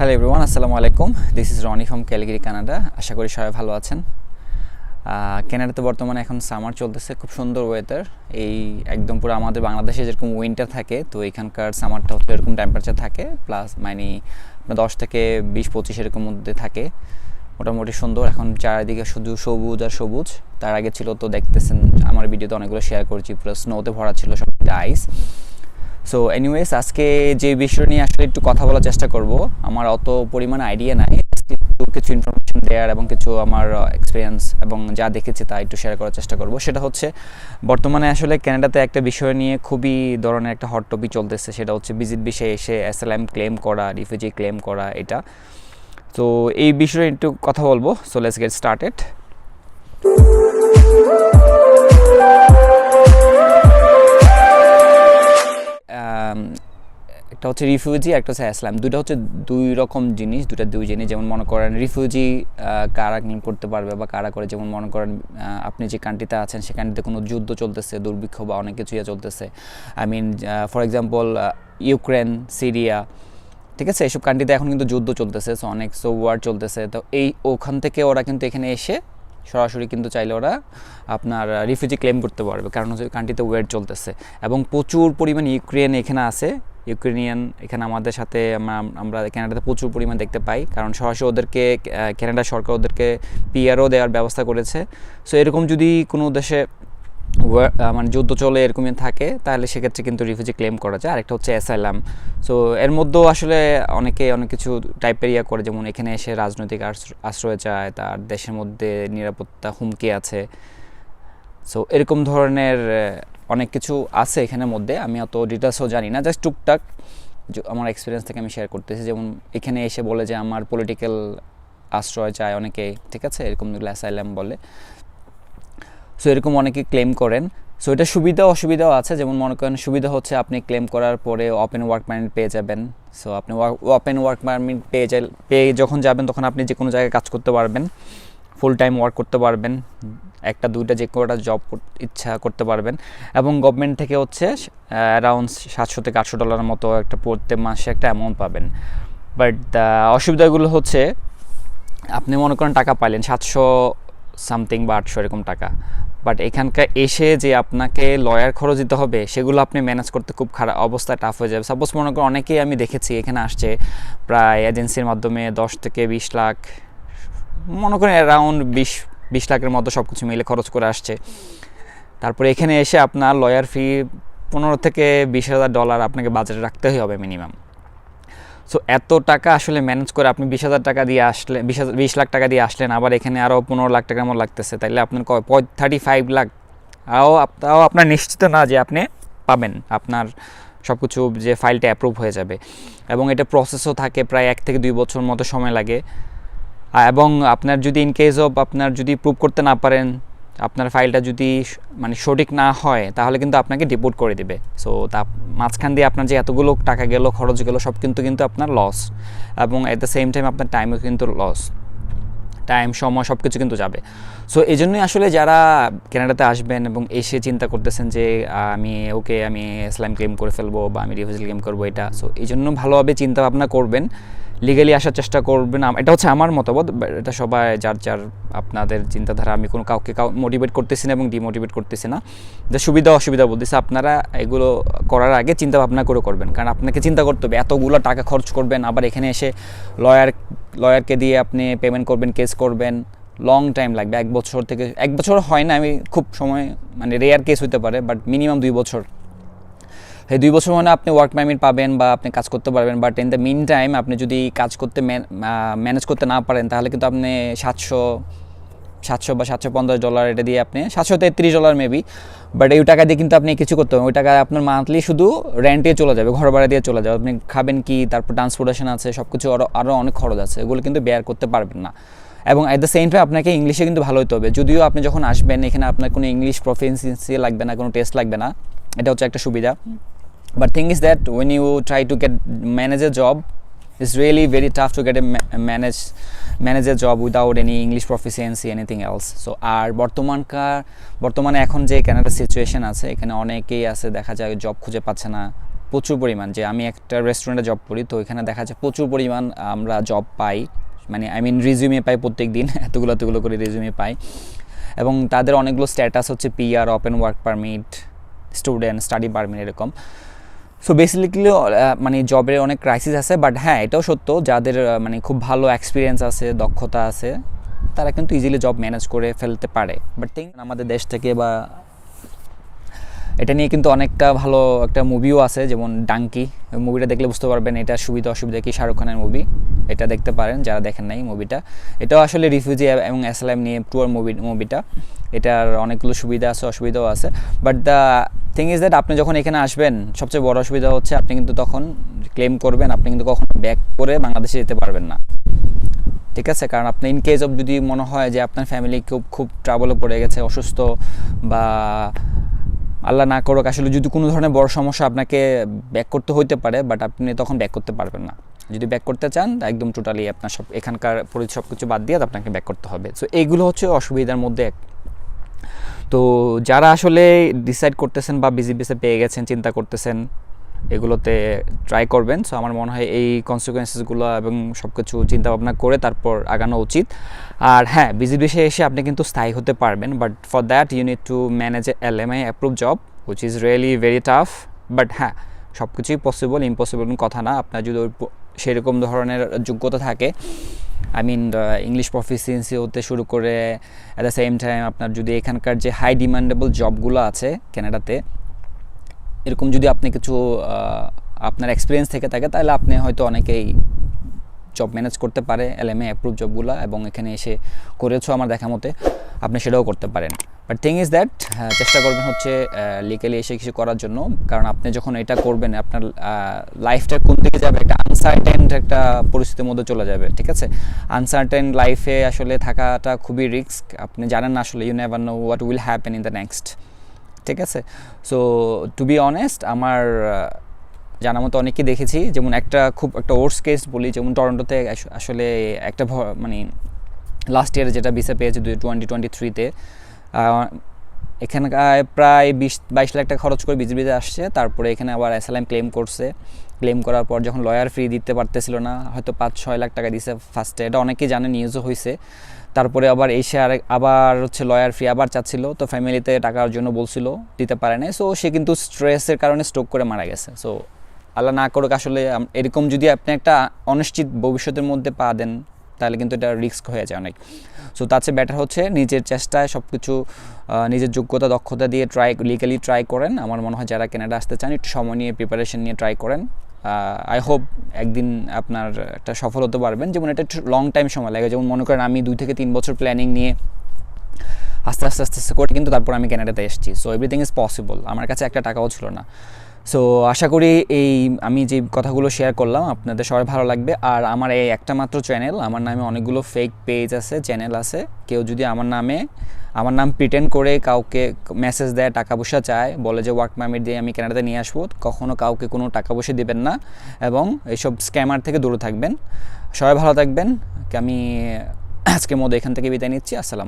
Hello everyone আসসালামু আলাইকুম। This is Rony from Calgary Canada আশা করি সবাই ভালো আছেন। কেনাডাতে বর্তমানে এখন সামার চলতেছে, খুব সুন্দর ওয়েদার এই একদম পুরো আমাদের বাংলাদেশে যেরকম উইন্টার থাকে, তো এখানকার সামারটা হচ্ছে এরকম টেম্পারেচার থাকে প্লাস মানে দশ থেকে বিশ, পঁচিশ এরকম মধ্যে থাকে। মোটামুটি সুন্দর। এখন চারিদিকে শুধু সবুজ আর সবুজ। তার আগে ছিল তো দেখতেছেন, আমার ভিডিওতে অনেকগুলো শেয়ার করছি। পুরো স্নোতে ভরা ছিল সব আইস সো এনিওয়েজ আজকে যে বিষয় নিয়ে আসলে একটু কথা বলার চেষ্টা করব, আমার অত পরিমাণ আইডিয়া নাই কিছু ইনফরমেশন দেওয়ার এবং কিছু আমার এক্সপিরিয়েন্স এবং যা দেখেছি তা একটু শেয়ার করার চেষ্টা করব। সেটা হচ্ছে, বর্তমানে আসলে ক্যানাডাতে একটা বিষয় নিয়ে খুবই ধরনের একটা হট টপিক চলতেছে, সেটা হচ্ছে ভিজিট বিষয়ে এসে এসএলএম ক্লেম করা রিফিউজি ক্লেম করা, এটা। তো এই বিষয়ে একটু কথা বলব সো লেটস গেট স্টার্টেড একটা হচ্ছে রিফিউজি একটা হচ্ছে অ্যাসলাম দুটো হচ্ছে দুই রকম জিনিস দুটা দুই জিনিস। যেমন মনে করেন রিফিউজি কারা ক্লেম করতে পারবে বা কারা করে, যেমন মনে করেন আপনি যে কান্ট্রিতে আছেন সে কান্ট্রিতে কোনো যুদ্ধ চলতেছে, দুর্ভিক্ষ বা অনেক কিছুই চলতেছে। I mean for example Ukraine Syria ঠিক আছে? এইসব কান্ট্রিতে এখন কিন্তু যুদ্ধ চলতেছে সো অনেক সো ওয়ার চলতেছে। তো এই ওখান থেকে ওরা কিন্তু এখানে এসে সরাসরি কিন্তু চাইলে ওরা আপনার রিফিউজি ক্লেম করতে পারবে। কারণ হচ্ছে কান্ট্রিতে ওয়েট চলতেছে। এবং প্রচুর পরিমাণ ইউক্রেন এখানে আছে। ইউক্রেনিয়ান এখানে আমাদের সাথে আমরা ক্যানাডাতে প্রচুর পরিমাণ দেখতে পাই। কারণ সরাসরি ওদেরকে ক্যানাডা সরকার ওদেরকে পিআরও দেওয়ার ব্যবস্থা করেছে। সো এরকম যদি কোনো দেশে মানে যুদ্ধ চলে এরকমই থাকে, তাহলে সেক্ষেত্রে কিন্তু রিফিউজি ক্লেম করা যায়। আরেকটা হচ্ছে অ্যাসাইলাম সো এর মধ্যেও আসলে অনেকে অনেক কিছু টাইপের ইয়া করে, যেমন এখানে এসে রাজনৈতিক আশ্রয় চায়, তার দেশের মধ্যে নিরাপত্তা হুমকি আছে। সো এরকম ধরনের অনেক কিছু আছে এখানের মধ্যে। আমি অত ডিটেলসও জানি না জাস্ট টুকটাক আমার এক্সপিরিয়েন্স থেকে আমি শেয়ার করতেছি। যেমন এখানে এসে বলে যে, আমার পলিটিক্যাল আশ্রয় চায় অনেকে, ঠিক আছে? এরকম অ্যাসাইলাম বলে। সো এরকম অনেকে ক্লেম করেন। সো এটা সুবিধা, অসুবিধাও আছে। যেমন মনে করেন, সুবিধা হচ্ছে আপনি ক্লেম করার পরে ওপেন ওয়ার্ক পারমিট পেয়ে যাবেন। সো আপনি ওপেন ওয়ার্ক পারমিট পেয়ে যাই, পেয়ে যখন যাবেন, তখন আপনি যে কোনো জায়গায় কাজ করতে পারবেন। ফুল টাইম ওয়ার্ক করতে পারবেন। একটা, দুইটা, যে কোনোটা জব ইচ্ছা করতে পারবেন। এবং গভর্নমেন্ট থেকে হচ্ছে অ্যারাউন্ড সাতশো থেকে আটশো ডলারের মতো একটা প্রত্যেক মাসে একটা অ্যামাউন্ট পাবেন। বাট অসুবিধাগুলো হচ্ছে, আপনি মনে করেন টাকা পাইলেন, সাতশো সামথিং বা আটশো এরকম টাকা। বাট এখানকার এসে যে আপনাকে লয়ার খরচ দিতে হবে, সেগুলো আপনি ম্যানেজ করতে খুব খারাপ অবস্থা টাফ হয়ে যাবে। সাপোজ মনে করেন অনেকেই আমি দেখেছি, এখানে আসছে প্রায় এজেন্সির মাধ্যমে দশ থেকে বিশ লাখ, মনে করেন অ্যারাউন্ড বিশ বিশ লাখের মতো সব কিছু মিলে খরচ করে আসছে। তারপরে এখানে এসে আপনার লয়ার ফি পনেরো থেকে বিশ হাজার ডলার আপনাকে বাজেটে রাখতেই হবে মিনিমাম সো এত টাকা আসলে ম্যানেজ করে আপনি বিশ হাজার টাকা দিয়ে আসলে বিশ হাজার বিশ লাখ টাকা দিয়ে আসলেন, আবার এখানে আরও পনেরো লাখ টাকার মতো লাগতেছে। তাইলে আপনার থার্টি ফাইভ লাখ। তাও তাও আপনার নিশ্চিত না যে আপনি পাবেন। আপনার সব কিছু যে ফাইলটা অ্যাপ্রুভ হয়ে যাবে। এবং এটা প্রসেসও থাকে প্রায় এক থেকে দুই বছর মতো সময় লাগে। এবং আপনার যদি ইন কেস অফ আপনার যদি প্রুভ করতে না পারেন আপনার ফাইলটা যদি মানে সঠিক না হয়, তাহলে কিন্তু আপনাকে ডিপোর্ট করে দেবে। সো তা, মাঝখান দিয়ে আপনার যে এতগুলো টাকা গেল, খরচ গেল, সব কিন্তু কিন্তু আপনার লস এবং অ্যাট দ্য সেম টাইম আপনার টাইমও কিন্তু লস টাইম সময় সব কিছু কিন্তু যাবে। সো এই জন্যই আসলে যারা কেনাডাতে আসবেন এবং এসে চিন্তা করতেছেন যে আমি ওকে, আমি ইসলাম ক্লেম করে ফেলব বা আমি রিভিউজ ক্লেম করব এটা সো এই জন্য ভালোভাবে চিন্তা ভাবনা করবেন। লিগালি আসার চেষ্টা করবেন এটা হচ্ছে আমার মতামত এটা সবাই যার যার আপনাদের চিন্তাধারা, আমি কোনো কাউকে কাউ মোটিভেট করতেছি না এবং ডিমোটিভেট করতেছি না। যে সুবিধা অসুবিধা বলতেছে, আপনারা এগুলো করার আগে চিন্তা ভাবনা করে করবেন। কারণ আপনাকে চিন্তা করতে হবে, এতগুলো টাকা খরচ করবেন, আবার এখানে এসে লয়ার লয়ারকে দিয়ে আপনি পেমেন্ট করবেন কেস করবেন লং টাইম লাগবে। এক বছর থেকে এক বছর হয় না, আমি খুব সময় মানে রেয়ার কেস হতে পারে বাট মিনিমাম দুই বছর। এই দুই বছর মানে আপনি ওয়ার্ক পারমিট পাবেন বা আপনি কাজ করতে পারবেন but in the mean time আপনি যদি কাজ করতে ম্যানেজ করতে না পারেন, তাহলে কিন্তু আপনি সাতশো সাতশো বা সাতশো পঞ্চাশ ডলার এটা দিয়ে আপনি সাতশো তেত্রিশ ডলার মেবি বাট এই টাকা দিয়ে কিন্তু আপনি কিছু করতে পারবেন। ওই টাকা আপনার মান্থলি শুধু রেন্টে চলে যাবে, ঘর ভাড়া দিয়ে চলে যাবে। আপনি খাবেন কি, তারপর ট্রান্সপোর্টেশন আছে সব কিছু আরও আরও অনেক খরচ আছে, এগুলো কিন্তু বেয়ার করতে পারবেন না। এবং অ্যাট দ্য সেম টাইম আপনাকে ইংলিশে কিন্তু ভালো হতে হবে। যদিও আপনি যখন আসবেন, এখানে আপনার কোনো ইংলিশ প্রফিসিয়েন্সি লাগবে না, কোনো টেস্ট লাগবে না, এটা হচ্ছে একটা সুবিধা। But thing is that when you try to get manage a job, it's really very tough to get a ma- manage a job without any english proficiency, anything else. So, আর বর্তমানকার বর্তমানে এখন যে ক্যানাডা সিচুয়েশন আছে, এখানে অনেকেই আছে, দেখা যায় জব খুঁজে পাচ্ছে না প্রচুর পরিমাণ। যে আমি একটা রেস্টুরেন্টে জব করি, তো এখানে দেখা যায় প্রচুর পরিমাণ আমরা জব পাই। মানে আই মিন রিজিউমে পাই প্রত্যেক দিন এতগুলো এতগুলো করে রিজিউমে পাই। এবং তাদের অনেকগুলো স্ট্যাটাস হচ্ছে PR open work permit student study permit এরকম। সো বেসিক্যালি মানে জবের অনেক ক্রাইসিস আছে বাট হ্যাঁ এটাও সত্য। যাদের মানে খুব ভালো এক্সপিরিয়েন্স আছে, দক্ষতা আছে, তারা কিন্তু ইজিলি জব ম্যানেজ করে ফেলতে পারে। বাট থিঙ্ক আমাদের দেশ থেকে বা এটা নিয়ে কিন্তু অনেকটা ভালো একটা মুভিও আছে, যেমন ডাঙ্কি মুভিটা দেখলে বুঝতে পারবেন, এটা সুবিধা অসুবিধা কি? শাহরুখ খানের মুভি এটা দেখতে পারেন, যারা দেখেন নাই মুভিটা এটাও আসলে রিফিউজি এবং অ্যাসলাম নিয়ে টুয়ার মুভি মুভিটা এটার অনেকগুলো সুবিধা আছে, অসুবিধাও আছে। But the thing is that আপনি যখন এখানে আসবেন, সবচেয়ে বড় অসুবিধা হচ্ছে আপনি কিন্তু তখন ক্লেম করবেন, আপনি কিন্তু কখনো ব্যাক করে বাংলাদেশে যেতে পারবেন না। ঠিক আছে? কারণ আপনি ইন কেস অফ যদি মনে হয় যে আপনার ফ্যামিলি খুব খুব ট্রাবলে পড়ে গেছে, অসুস্থ বা আল্লাহ না করুক, আসলে যদি কোনো ধরনের বড় সমস্যা আপনাকে ব্যাক করতে হইতে পারে বাট আপনি তখন ব্যাক করতে পারবেন না। যদি ব্যাক করতে চান, একদম টোটালি আপনার সব, এখানকার পরি সব কিছু বাদ দিয়ে আপনাকে ব্যাক করতে হবে। সো এইগুলো হচ্ছে অসুবিধার মধ্যে তো যারা আসলে ডিসাইড করতেছেন বা বিজি বিসে পেয়ে গেছেন, চিন্তা করতেছেন, এগুলোতে ট্রাই করবেন। সো আমার মনে হয় এই কনসিকুয়েন্সেসগুলো এবং সব কিছু চিন্তাভাবনা করে তারপর আগানো উচিত। আর হ্যাঁ বিজি বিসে এসে আপনি কিন্তু স্থায়ী হতে পারবেন but for that you need to manage L M I approve job which is really very tough but হ্যাঁ সব কিছুই পসিবল ইম্পসিবল কথা না। আপনার যদি সেরকম ধরনের যোগ্যতা থাকে। আই মিন ইংলিশ প্রফিসিয়েন্সি হতে শুরু করে অ্যাট দ্য সেম টাইম আপনার যদি এখানকার যে হাই ডিমান্ডেবল জবগুলো আছে ক্যানাডাতে এরকম যদি আপনি কিছু আপনার এক্সপিরিয়েন্স থেকে থাকে, তাহলে আপনি হয়তো অনেকেই জব ম্যানেজ করতে পারে এলএমএ অ্যাপ্রুভ জবগুলো এবং এখানে এসে করেছ আমার দেখা মতে, আপনি সেটাও করতে পারেন। বাট থিং ইজ দ্যাট চেষ্টা করবেন হচ্ছে লিগালি এসে কিছু করার জন্য। কারণ আপনি যখন এটা করবেন আপনার লাইফটা কোন দিকে যাবে? একটা আনসার্টেন একটা পরিস্থিতির মধ্যে চলে যাবে ঠিক আছে? আনসার্টেন লাইফে আসলে থাকাটা খুবই রিস্ক আপনি জানেন না আসলে you never know what will happen in the next ঠিক আছে? সো টু বি অনেস্ট আমার আহ, জানা মতো অনেকেই দেখেছি যেমন একটা খুব একটা ওর্স কেস বলি যেমন টরন্টোতে আসলে একটা মানে লাস্ট ইয়ারে যেটা ভিসা পেয়েছে টোয়েন্টি টোয়েন্টি থ্রিতে এখানকার প্রায় বিশ, বাইশ লাখ টাকা খরচ করে বিজেপিতে আসছে। তারপরে এখানে আবার অ্যাসালাম ক্লেম করছে। ক্লেম করার পর যখন লয়ার ফ্রি দিতে পারতেছিল না, হয়তো পাঁচ, ছয় লাখ টাকা দিছে ফার্স্টে এটা অনেকেই জানে নিউজও হয়েছে তারপরে আবার এসে আর আবার হচ্ছে লয়ার ফ্রি আবার চাচ্ছিল। তো ফ্যামিলিতে টাকার জন্য বলছিল, দিতে পারে না সো সে কিন্তু স্ট্রেসের কারণে স্ট্রোক করে মারা গেছে। সো আল্লাহ না করুক, আসলে এরকম যদি আপনি একটা অনিশ্চিত ভবিষ্যতের মধ্যে পা দেন তাহলে কিন্তু এটা রিস্ক হয়ে যায় অনেক। সো তার চেয়ে বেটার হচ্ছে নিজের চেষ্টায় সব কিছু নিজের যোগ্যতা, দক্ষতা দিয়ে ট্রাই লিগালি ট্রাই করেন। আমার মনে হয় যারা কেনাডা আসতে চান, একটু সময় নিয়ে প্রিপারেশন নিয়ে ট্রাই করেন। আই হোপ একদিন আপনার একটা সফল হতে পারবেন। যেমন এটা লং টাইম সময় লাগে। যেমন মনে করেন আমি দুই থেকে তিন বছর প্ল্যানিং নিয়ে আস্তে আস্তে আস্তে আস্তে করে, কিন্তু তারপর আমি ক্যানাডাতে এসেছি। সো এভরিথিং ইজ পসিবল আমার কাছে একটা টাকাও ছিল না। সো আশা করি এই, আমি যে কথাগুলো শেয়ার করলাম, আপনাদের সবাই ভালো লাগবে। আর আমার এই একটা মাত্র চ্যানেল আমার নামে অনেকগুলো ফেক পেজ আছে চ্যানেল আছে। কেউ যদি আমার নামে, আমার নাম প্রিটেন্ড করে কাউকে মেসেজ দেয়, টাকা পয়সা চায়, বলে যে ওয়ার্ক পারমিট দিয়ে আমি কানাডাতে নিয়ে আসব কখনও কাউকে কোনো টাকা পয়সা দেবেন না। এবং এইসব স্ক্যামার থেকে দূরে থাকবেন। সবাই ভালো থাকবেন। আমি আজকের মধ্যে এখান থেকে বিদায় নিচ্ছি। আসসালাম